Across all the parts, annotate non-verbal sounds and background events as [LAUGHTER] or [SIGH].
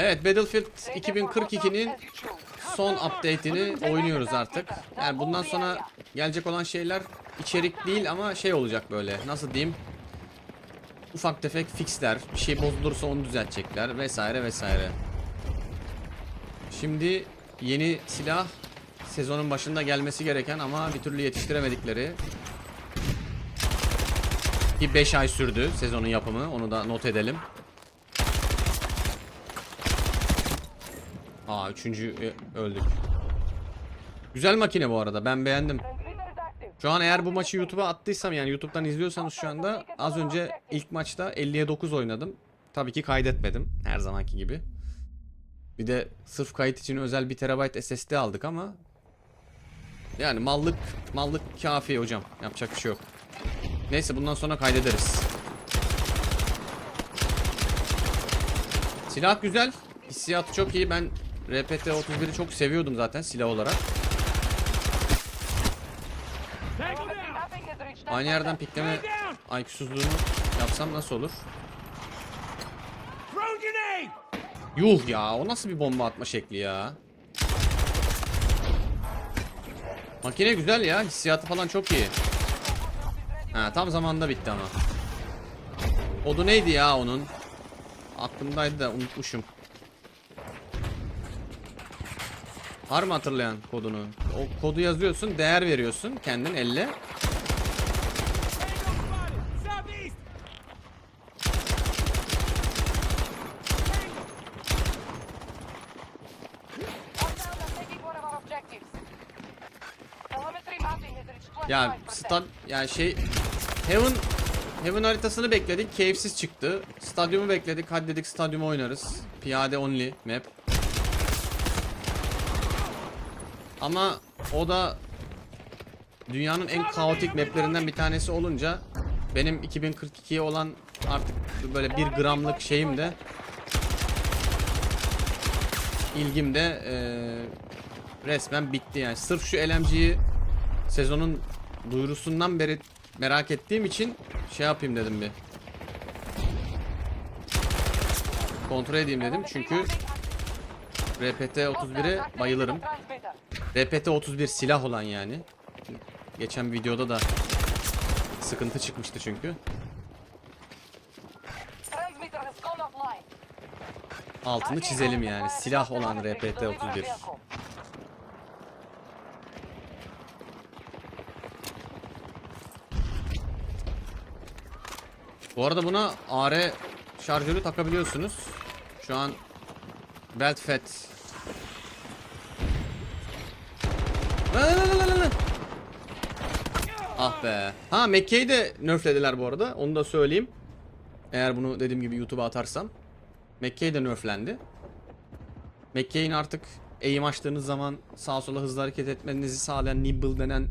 Evet Battlefield 2042'nin son update'ini oynuyoruz artık. Yani bundan sonra gelecek olan şeyler içerik değil ama şey olacak böyle. Nasıl diyeyim? Ufak tefek fixler, bir şey bozulursa onu düzeltecekler vesaire vesaire. Şimdi yeni silah sezonun başında gelmesi gereken ama bir türlü yetiştiremedikleri ki 5 ay sürdü sezonun yapımı. Onu da not edelim. Aa üçüncü e, öldük. Güzel makine bu arada. Ben beğendim. Şu an eğer bu maçı YouTube'a attıysam yani YouTube'dan izliyorsanız şu anda az önce ilk maçta 50'ye 9 oynadım. Tabii ki kaydetmedim her zamanki gibi. Bir de sırf kayıt için özel 1 TB SSD aldık ama yani mallık mallık kafi hocam. Yapacak bir şey yok. Neyse bundan sonra kaydederiz. Silah güzel. Hissiyatı çok iyi. Ben RPT 31'i çok seviyordum zaten silah olarak. Aynı yerden pikleme IQ'suzluğunu yapsam nasıl olur? Yuh ya o nasıl bir bomba atma şekli ya? Makine güzel ya hissiyatı falan çok iyi. Ha tam zamanda bitti ama. Kodu neydi ya onun? Aklımdaydı da unutmuşum. Var mı hatırlayan kodunu? O kodu yazıyorsun, değer veriyorsun kendin elle. Ya stat yani şey Heaven Heaven haritasını bekledik. Keyifsiz çıktı. Stadyumu bekledik. Hadi dedik stadyumu oynarız. Piyade only map. Ama o da dünyanın en kaotik maplerinden bir tanesi olunca benim 2042'ye olan artık böyle bir gramlık şeyim de ilgim de eee, resmen bitti yani. Sırf şu LMG'yi sezonun duyurusundan beri merak ettiğim için şey yapayım dedim bir. Kontrol edeyim dedim çünkü RPT 31'e bayılırım. RPT 31 silah olan yani. Geçen videoda da sıkıntı çıkmıştı çünkü. Altını çizelim yani. Silah olan RPT 31. Bu arada buna AR şarjörü takabiliyorsunuz. Şu an belt fat. Lan lan lan lan lan lan. Ah be. Ha Mekke'yi de nerflediler bu arada. Onu da söyleyeyim. Eğer bunu dediğim gibi YouTube'a atarsam. Mekke'yi de nerflendi. Mekke'nin artık aim açtığınız zaman sağa sola hızlı hareket etmenizi sağlayan nibble denen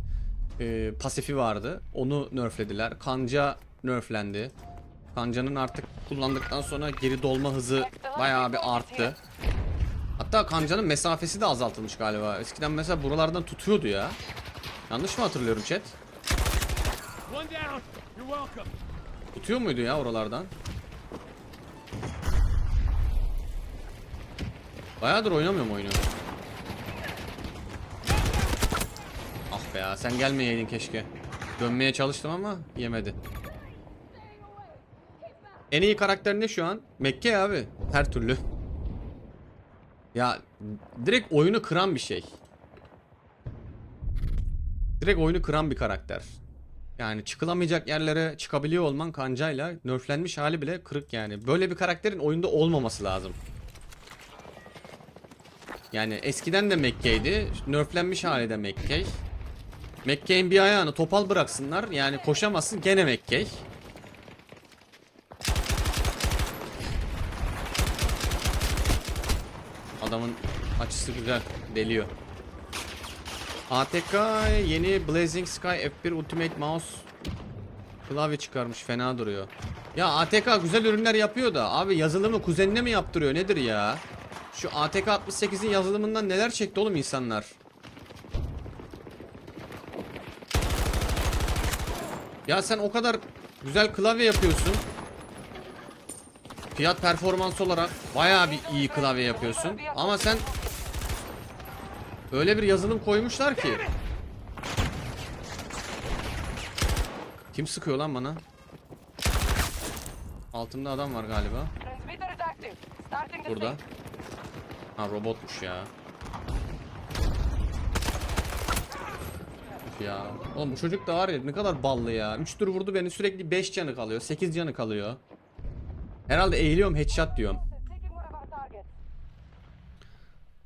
e, pasifi vardı. Onu nerflediler. Kanca nerflendi. Kanca'nın artık kullandıktan sonra geri dolma hızı bayağı bir arttı. Hatta Kanca'nın mesafesi de azaltılmış galiba. Eskiden mesela buralardan tutuyordu ya. Yanlış mı hatırlıyorum chat? Tutuyor muydu ya oralardan? Bayağıdır oynamıyorum oyunu. Ah be ya sen gelmeyeydin keşke. Dönmeye çalıştım ama yemedi. En iyi karakter ne şu an? Mekke abi. Her türlü. Ya direkt oyunu kıran bir şey. Direkt oyunu kıran bir karakter. Yani çıkılamayacak yerlere çıkabiliyor olman kancayla nerflenmiş hali bile kırık yani. Böyle bir karakterin oyunda olmaması lazım. Yani eskiden de Mekke'ydi. Nerflenmiş hali de Mekke. Mekke'nin bir ayağını topal bıraksınlar. Yani koşamazsın gene Mekke. Adamın açısı güzel. Deliyor. ATK yeni Blazing Sky F1 Ultimate Mouse klavye çıkarmış. Fena duruyor. Ya ATK güzel ürünler yapıyor da abi yazılımı kuzenine mi yaptırıyor nedir ya? Şu ATK 68'in yazılımından neler çekti oğlum insanlar? Ya sen o kadar güzel klavye yapıyorsun. fiyat performans olarak bayağı bir iyi klavye yapıyorsun. Ama sen öyle bir yazılım koymuşlar ki. Kim sıkıyor lan bana? Altımda adam var galiba. Burada. Ha robotmuş ya. Ya. Oğlum bu çocuk da var ya ne kadar ballı ya. 3 tur vurdu beni sürekli 5 canı kalıyor. 8 canı kalıyor. Herhalde eğiliyorum headshot diyorum.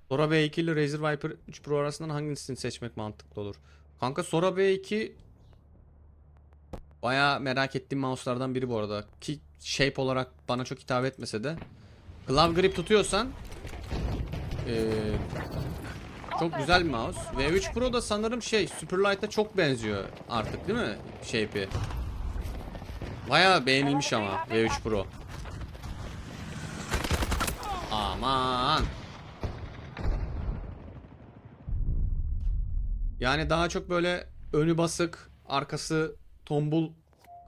Sora B2 ile Razer Viper 3 Pro arasından hangisini seçmek mantıklı olur? Kanka Sora B2 Baya merak ettiğim mouse'lardan biri bu arada. Ki shape olarak bana çok hitap etmese de. Glove grip tutuyorsan eee, çok güzel bir mouse. V3 Pro da sanırım şey Superlight'a çok benziyor artık değil mi? Shape'i. Baya beğenilmiş ama V3 Pro. Aman. Yani daha çok böyle önü basık, arkası tombul,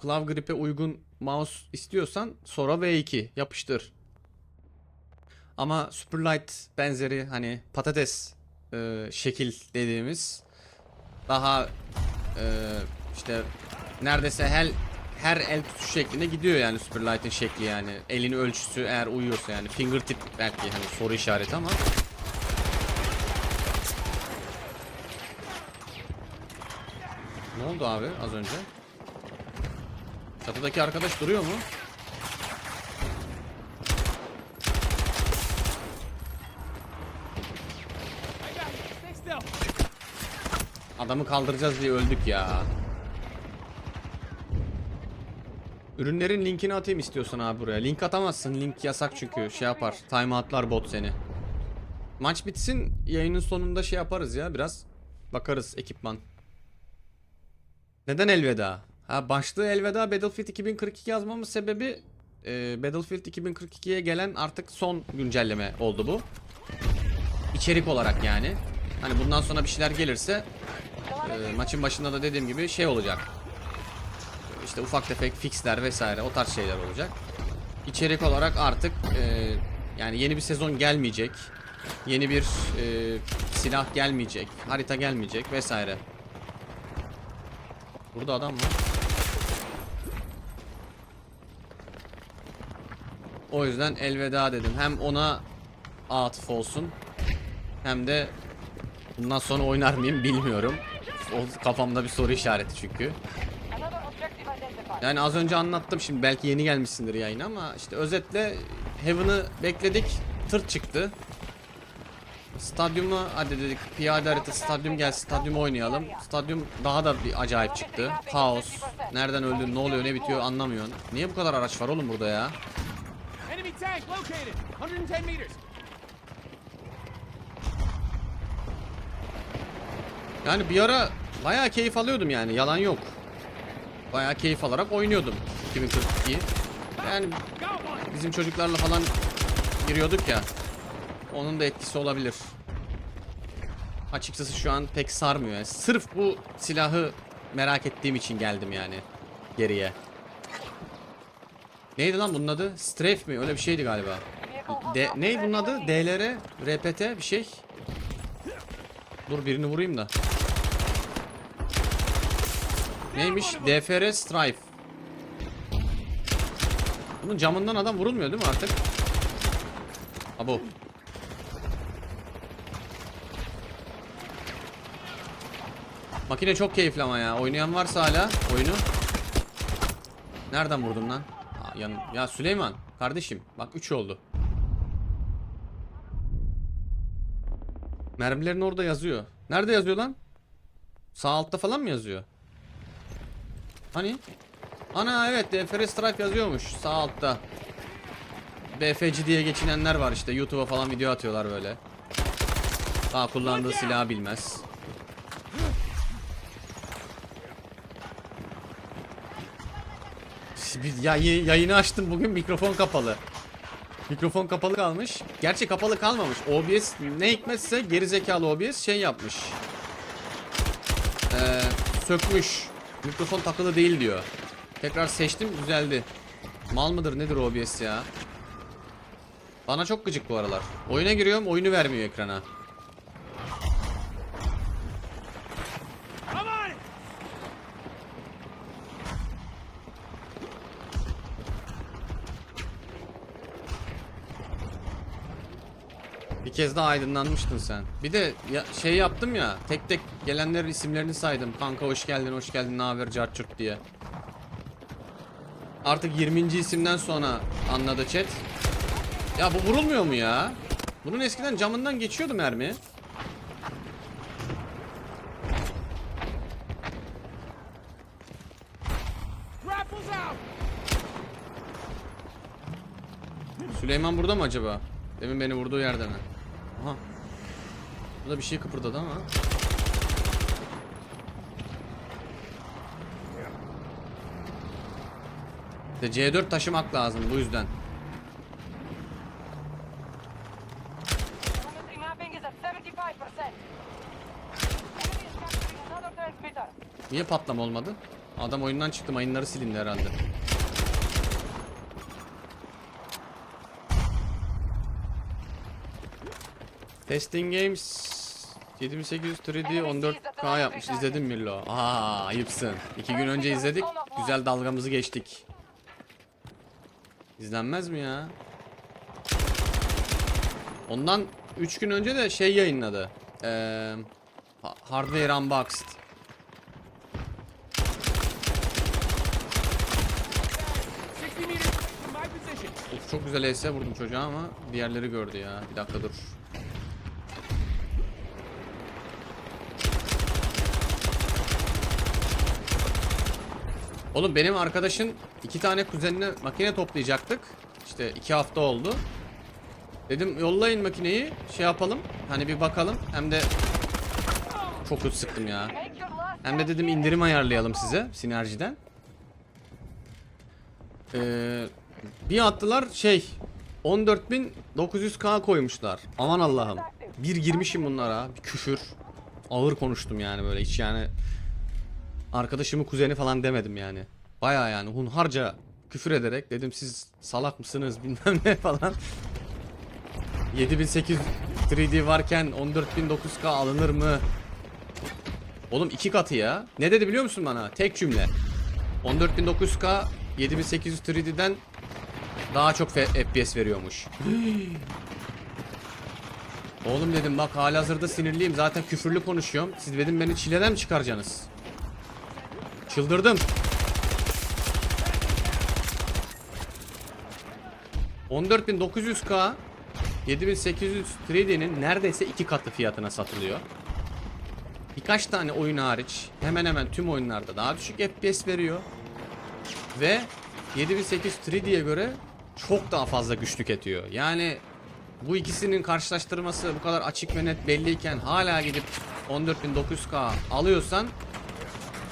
klav gripe uygun mouse istiyorsan Sora V2 yapıştır. Ama Superlight benzeri hani patates e, şekil dediğimiz daha e, işte neredeyse her her el tutuş şeklinde gidiyor yani Superlight'ın şekli yani. Elin ölçüsü eğer uyuyorsa yani fingertip belki hani soru işareti ama Ne oldu abi az önce? Çatıdaki arkadaş duruyor mu? Adamı kaldıracağız diye öldük ya. Ürünlerin linkini atayım istiyorsan abi buraya. Link atamazsın. Link yasak çünkü şey yapar. Timeoutlar bot seni. Maç bitsin yayının sonunda şey yaparız ya biraz. Bakarız ekipman. Neden elveda? Ha başlığı elveda Battlefield 2042 yazmamın sebebi e, Battlefield 2042'ye gelen artık son güncelleme oldu bu. İçerik olarak yani. Hani bundan sonra bir şeyler gelirse e, maçın başında da dediğim gibi şey olacak. İşte ufak tefek fixler vesaire o tarz şeyler olacak. İçerik olarak artık e, yani yeni bir sezon gelmeyecek. Yeni bir e, silah gelmeyecek. Harita gelmeyecek vesaire. Burada adam var. O yüzden elveda dedim. Hem ona atıf olsun. Hem de bundan sonra oynar mıyım bilmiyorum. O kafamda bir soru işareti çünkü. Yani az önce anlattım şimdi belki yeni gelmişsindir yayına ama işte özetle Heaven'ı bekledik. Tırt çıktı. Stadyumu hadi dedik piyade harita stadyum gel stadyum oynayalım. Stadyum daha da bir acayip çıktı. Kaos. Nereden öldün ne oluyor ne bitiyor anlamıyorsun. Niye bu kadar araç var oğlum burada ya? Enemy tank located. 110 meters. Yani bir ara bayağı keyif alıyordum yani yalan yok. Bayağı keyif alarak oynuyordum 2042'yi. Yani bizim çocuklarla falan giriyorduk ya. Onun da etkisi olabilir. Açıkçası şu an pek sarmıyor. Yani sırf bu silahı merak ettiğim için geldim yani geriye. Neydi lan bunun adı? Strafe mi? Öyle bir şeydi galiba. De ney bunun adı? DLR, RPT bir şey. Dur birini vurayım da. Neymiş? DFR Strife. Bunun camından adam vurulmuyor değil mi artık? Abo. Makine çok keyifli ama ya. Oynayan varsa hala oyunu. Nereden vurdum lan? Aa, yan... Ya Süleyman kardeşim bak 3 oldu. Mermilerin orada yazıyor. Nerede yazıyor lan? Sağ altta falan mı yazıyor? Hani? Ana evet DFR Stripe yazıyormuş sağ altta. BFC diye geçinenler var işte YouTube'a falan video atıyorlar böyle. Daha kullandığı silahı bilmez. Bir ya, yayını açtım bugün mikrofon kapalı. Mikrofon kapalı kalmış. Gerçi kapalı kalmamış. OBS ne hikmetse gerizekalı OBS şey yapmış. Ee, sökmüş. Mikrofon takılı değil diyor. Tekrar seçtim düzeldi. Mal mıdır nedir OBS ya? Bana çok gıcık bu aralar. Oyuna giriyorum oyunu vermiyor ekrana. Kez daha aydınlanmıştın sen. Bir de ya, şey yaptım ya. Tek tek gelenlerin isimlerini saydım. Kanka hoş geldin, hoş geldin, ne haber carçurt diye. Artık 20. isimden sonra anladı chat. Ya bu vurulmuyor mu ya? Bunun eskiden camından geçiyordu mermi. Süleyman burada mı acaba? Demin beni vurduğu yerde mi? Burada bir şey kıpırdadı ama. İşte C4 taşımak lazım bu yüzden. Telemetry mapping is at 75%. Enemy is capturing another transmitter. Niye patlama olmadı? Adam oyundan çıktı mayınları silindi herhalde. Testing Games 7800 3D 14K yapmış izledin mi lo? Aa ayıpsın. İki gün önce izledik. Güzel dalgamızı geçtik. İzlenmez mi ya? Ondan 3 gün önce de şey yayınladı. Ee, Ha- Hardware Unboxed. 60 meters from my position. Of çok güzel ES vurdum çocuğa ama diğerleri gördü ya. Bir dakika dur. Oğlum benim arkadaşın iki tane kuzenine makine toplayacaktık. İşte iki hafta oldu. Dedim yollayın makineyi şey yapalım. Hani bir bakalım. Hem de çok kötü sıktım ya. Hem de dedim indirim ayarlayalım size sinerjiden. Ee, bir attılar şey 14.900k koymuşlar. Aman Allah'ım. Bir girmişim bunlara. Bir küfür. Ağır konuştum yani böyle hiç yani arkadaşımı kuzeni falan demedim yani. Baya yani hunharca küfür ederek dedim siz salak mısınız [LAUGHS] bilmem ne falan. 7800 3D varken 14.900k alınır mı? Oğlum iki katı ya. Ne dedi biliyor musun bana? Tek cümle. 14900K 7800 3D'den daha çok FPS veriyormuş. [GASPS] Oğlum dedim bak halihazırda sinirliyim zaten küfürlü konuşuyorum. Siz dedim beni çileden mi çıkaracaksınız? Çıldırdım. 14900K 7800 3D'nin neredeyse iki katı fiyatına satılıyor. Birkaç tane oyun hariç hemen hemen tüm oyunlarda daha düşük FPS veriyor. Ve 7800 3D'ye göre çok daha fazla güçlük ediyor. Yani bu ikisinin karşılaştırması bu kadar açık ve net belliyken hala gidip 14900K alıyorsan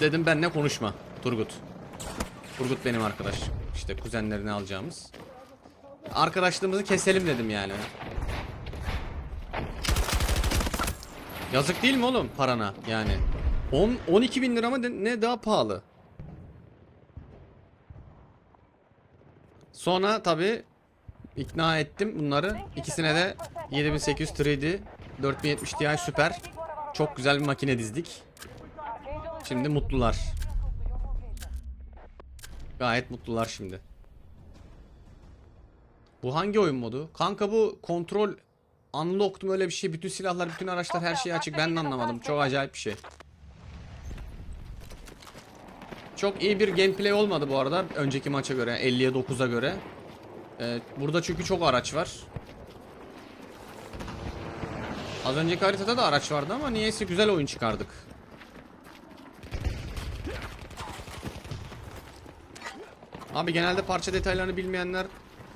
dedim benle konuşma Turgut. Turgut benim arkadaş. İşte kuzenlerini alacağımız. Arkadaşlığımızı keselim dedim yani. Yazık değil mi oğlum parana yani? 10 12 bin lira mı ne daha pahalı? Sonra tabi ikna ettim bunları. İkisine de 7800 3D 4070 Ti süper. Çok güzel bir makine dizdik. Şimdi mutlular. Gayet mutlular şimdi. Bu hangi oyun modu? Kanka bu kontrol unlocked mu öyle bir şey? Bütün silahlar, bütün araçlar her şey açık. Ben de anlamadım. Çok acayip bir şey. Çok iyi bir gameplay olmadı bu arada. Önceki maça göre, 50'ye 9'a göre. Ee, burada çünkü çok araç var. Az önceki haritada da araç vardı ama niyeyse güzel oyun çıkardık. Abi genelde parça detaylarını bilmeyenler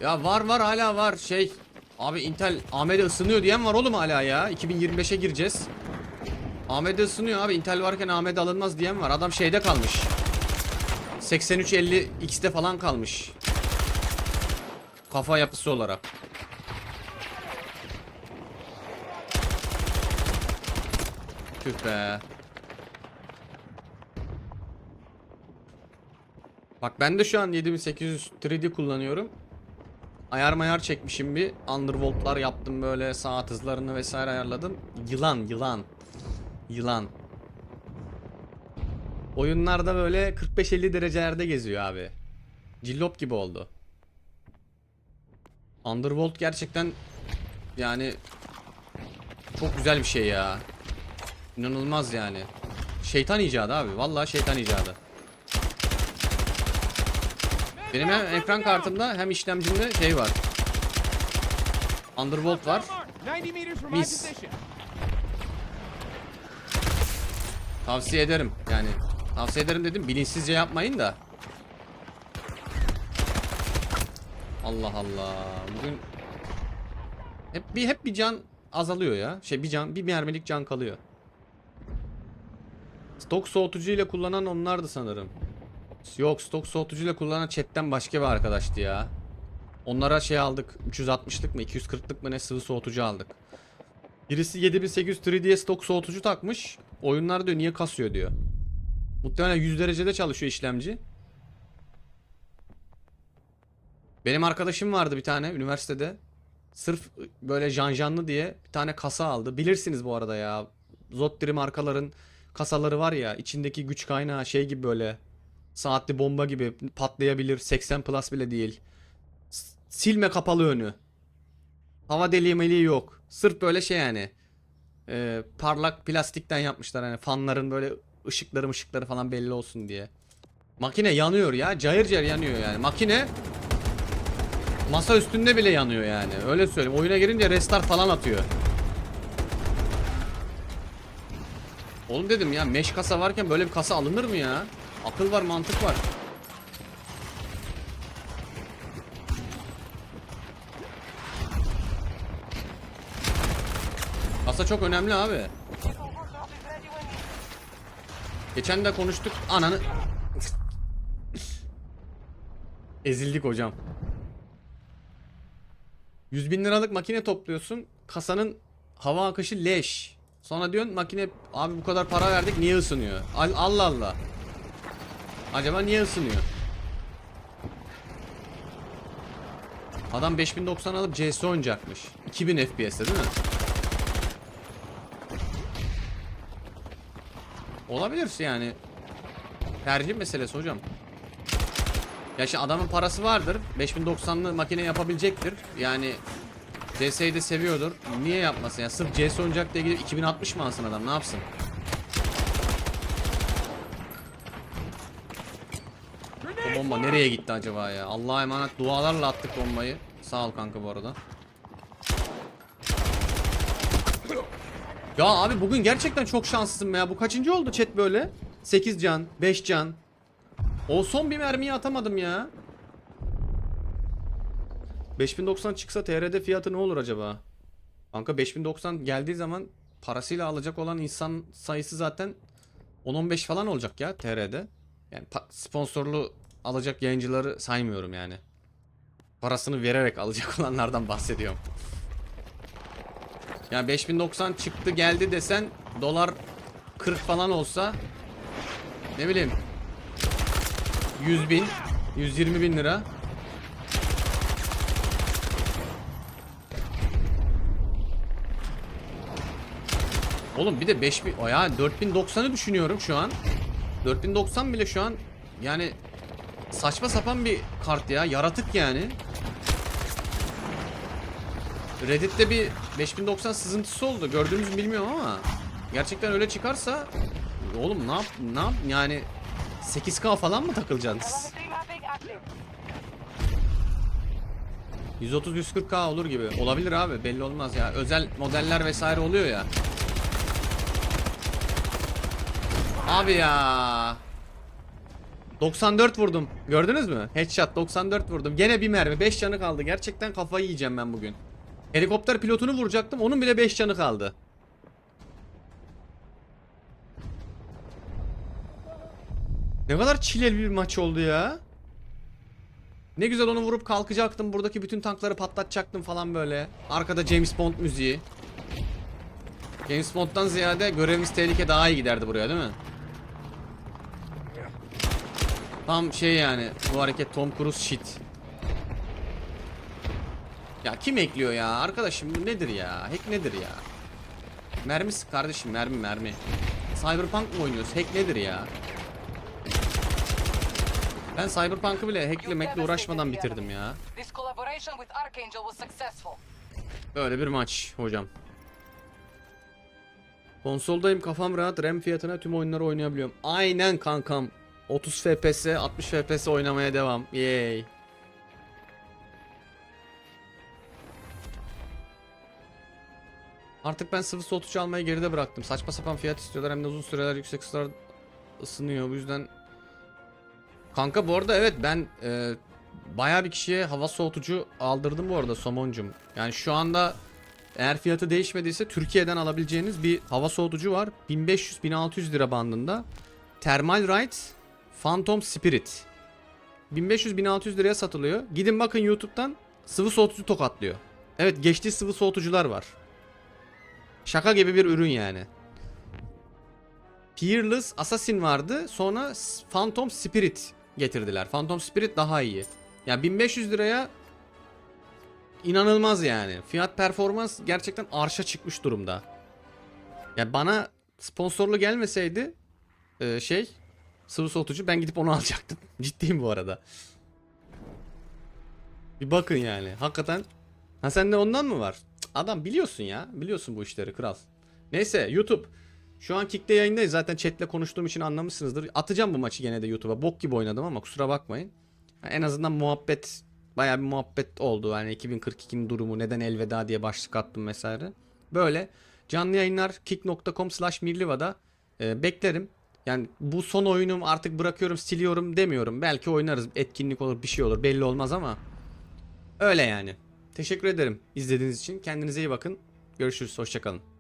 ya var var hala var şey abi Intel AMD ısınıyor diyen var oğlum hala ya 2025'e gireceğiz. AMD ısınıyor abi Intel varken AMD alınmaz diyen var adam şeyde kalmış. 8350 X'te falan kalmış. Kafa yapısı olarak. Tüh be. Bak ben de şu an 7800 3D kullanıyorum. ayar mayar çekmişim bir. Undervolt'lar yaptım böyle saat hızlarını vesaire ayarladım. Yılan yılan. Yılan. Oyunlarda böyle 45-50 derecelerde geziyor abi. Cillop gibi oldu. Underworld gerçekten yani çok güzel bir şey ya. İnanılmaz yani. Şeytan icadı abi. Vallahi şeytan icadı. Benim hem ekran kartımda hem işlemcimde şey var. Underworld var. Mark, 90 meters from my Mis. Tavsiye ederim. Yani tavsiye ederim dedim bilinçsizce yapmayın da. Allah Allah. Bugün hep bir hep bir can azalıyor ya. Şey bir can bir mermilik can kalıyor. Stok soğutucu ile kullanan onlardı sanırım. Yok stok soğutucu ile kullanan chatten başka bir arkadaştı ya. Onlara şey aldık. 360'lık mı 240'lık mı ne sıvı soğutucu aldık. Birisi 7800 3D'ye stok soğutucu takmış. Oyunlar diyor niye kasıyor diyor. Muhtemelen 100 derecede çalışıyor işlemci. Benim arkadaşım vardı bir tane üniversitede. Sırf böyle janjanlı diye bir tane kasa aldı. Bilirsiniz bu arada ya. Zottiri markaların kasaları var ya. içindeki güç kaynağı şey gibi böyle. Saatli bomba gibi patlayabilir. 80 plus bile değil. Silme kapalı önü. Hava deliği meliği yok. Sırf böyle şey yani. Ee, parlak plastikten yapmışlar hani fanların böyle ışıkları ışıkları falan belli olsun diye. Makine yanıyor ya. Cayır cayır yanıyor yani. Makine masa üstünde bile yanıyor yani. Öyle söyleyeyim. Oyuna girince restart falan atıyor. Oğlum dedim ya mesh kasa varken böyle bir kasa alınır mı ya? Akıl var mantık var. Kasa çok önemli abi. Geçen de konuştuk ananı. [LAUGHS] Ezildik hocam. 100 bin liralık makine topluyorsun. Kasanın hava akışı leş. Sonra diyorsun makine abi bu kadar para verdik niye ısınıyor? Al- Allah Allah. Acaba niye ısınıyor? Adam 5090 alıp CS oynayacakmış. 2000 FPS'te değil mi? Olabilir yani. Tercih meselesi hocam. Ya şimdi adamın parası vardır. 5090'lı makine yapabilecektir. Yani CS'yi de seviyordur. Niye yapmasın ya? Sırf CS oynayacak diye gidip 2060 mı alsın adam? Ne yapsın? Bu bomba nereye gitti acaba ya? Allah'a emanet dualarla attık bombayı. Sağ ol kanka bu arada. Ya abi bugün gerçekten çok şanslısın ya. Bu kaçıncı oldu chat böyle? 8 can, 5 can. O son bir mermiyi atamadım ya. 5090 çıksa TR'de fiyatı ne olur acaba? Kanka 5090 geldiği zaman parasıyla alacak olan insan sayısı zaten 10-15 falan olacak ya TR'de. Yani sponsorlu alacak yayıncıları saymıyorum yani. Parasını vererek alacak [LAUGHS] olanlardan bahsediyorum. Yani 5090 çıktı geldi desen dolar 40 falan olsa ne bileyim 100 bin 120 bin lira Oğlum bir de 5000 o ya 4090'ı düşünüyorum şu an 4090 bile şu an yani saçma sapan bir kart ya yaratık yani Reddit'te bir 5090 sızıntısı oldu. Gördüğünüz mü bilmiyorum ama gerçekten öyle çıkarsa oğlum ne yap ne yap yani 8K falan mı takılacaksınız? Telemetry mapping active. 130-140K olur gibi. Olabilir abi belli olmaz ya. Özel modeller vesaire oluyor ya. Abi ya. 94 vurdum. Gördünüz mü? Headshot 94 vurdum. Gene bir mermi. 5 canı kaldı. Gerçekten kafayı yiyeceğim ben bugün. Helikopter pilotunu vuracaktım. Onun bile 5 canı kaldı. Ne kadar çileli bir maç oldu ya. Ne güzel onu vurup kalkacaktım. Buradaki bütün tankları patlatacaktım falan böyle. Arkada James Bond müziği. James Bond'dan ziyade görevimiz tehlike daha iyi giderdi buraya değil mi? Tam şey yani bu hareket Tom Cruise shit. Ya kim ekliyor ya? Arkadaşım bu nedir ya? Hack nedir ya? Mermi sık kardeşim mermi mermi. Cyberpunk mı oynuyoruz? Hack nedir ya? Ben Cyberpunk'ı bile hacklemekle uğraşmadan bitirdim ya. Böyle bir maç hocam. Konsoldayım kafam rahat RAM fiyatına tüm oyunları oynayabiliyorum. Aynen kankam. 30 FPS 60 FPS oynamaya devam. Yay. Artık ben sıvı soğutucu almayı geride bıraktım. Saçma sapan fiyat istiyorlar hem de uzun süreler yüksek ısılar ısınıyor. Bu yüzden Kanka bu arada evet ben e, bayağı bir kişiye hava soğutucu aldırdım bu arada somoncum. Yani şu anda eğer fiyatı değişmediyse Türkiye'den alabileceğiniz bir hava soğutucu var. 1500-1600 lira bandında. Thermalright Phantom Spirit. 1500-1600 liraya satılıyor. Gidin bakın YouTube'dan sıvı soğutucu tokatlıyor. Evet geçtiği sıvı soğutucular var. Şaka gibi bir ürün yani. Peerless Assassin vardı. Sonra Phantom Spirit getirdiler. Phantom Spirit daha iyi. Ya 1500 liraya inanılmaz yani. Fiyat performans gerçekten arşa çıkmış durumda. Ya bana sponsorlu gelmeseydi e, şey sıvı soğutucu ben gidip onu [LAUGHS] alacaktım. Ciddiyim bu arada. Bir bakın yani. Hakikaten. Ha sende ondan mı var? Adam biliyorsun ya. Biliyorsun bu işleri kral. Neyse YouTube. Şu an Kick'te yayındayız. Zaten chatle konuştuğum için anlamışsınızdır. Atacağım bu maçı gene de YouTube'a. Bok gibi oynadım ama kusura bakmayın. En azından muhabbet bayağı bir muhabbet oldu. Yani 2042'nin durumu neden elveda diye başlık attım vesaire. Böyle canlı yayınlar kick.com slash mirliva'da e, beklerim. Yani bu son oyunum artık bırakıyorum siliyorum demiyorum. Belki oynarız etkinlik olur bir şey olur belli olmaz ama öyle yani. Teşekkür ederim izlediğiniz için. Kendinize iyi bakın. Görüşürüz. Hoşçakalın.